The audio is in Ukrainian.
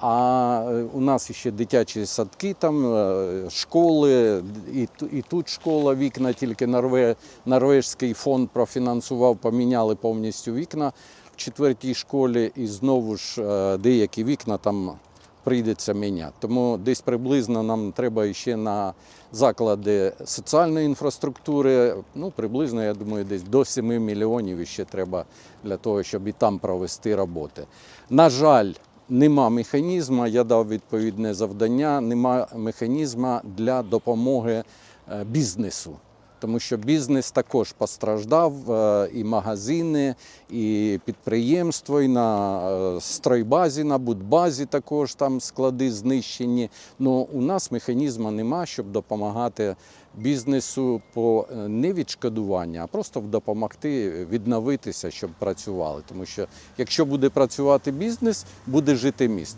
А е, у нас ще дитячі садки, там, е, школи, і, і тут школа, вікна, тільки Норве, Норвежський фонд профінансував, поміняли повністю вікна в четвертій школі, і знову ж е, деякі вікна там прийдеться міняти. Тому десь приблизно нам треба ще на заклади соціальної інфраструктури, ну приблизно, я думаю, десь до 7 мільйонів ще треба для того, щоб і там провести роботи. На жаль, нема механізму, я дав відповідне завдання, нема механізму для допомоги е, бізнесу. Тому що бізнес також постраждав, е, і магазини, і підприємство, і на е, стройбазі, на будбазі також там склади знищені. Ну у нас механізму нема, щоб допомагати бізнесу по е, не відшкодуванню, а просто допомогти відновитися, щоб працювали. Тому що якщо буде працювати бізнес, буде жити місто.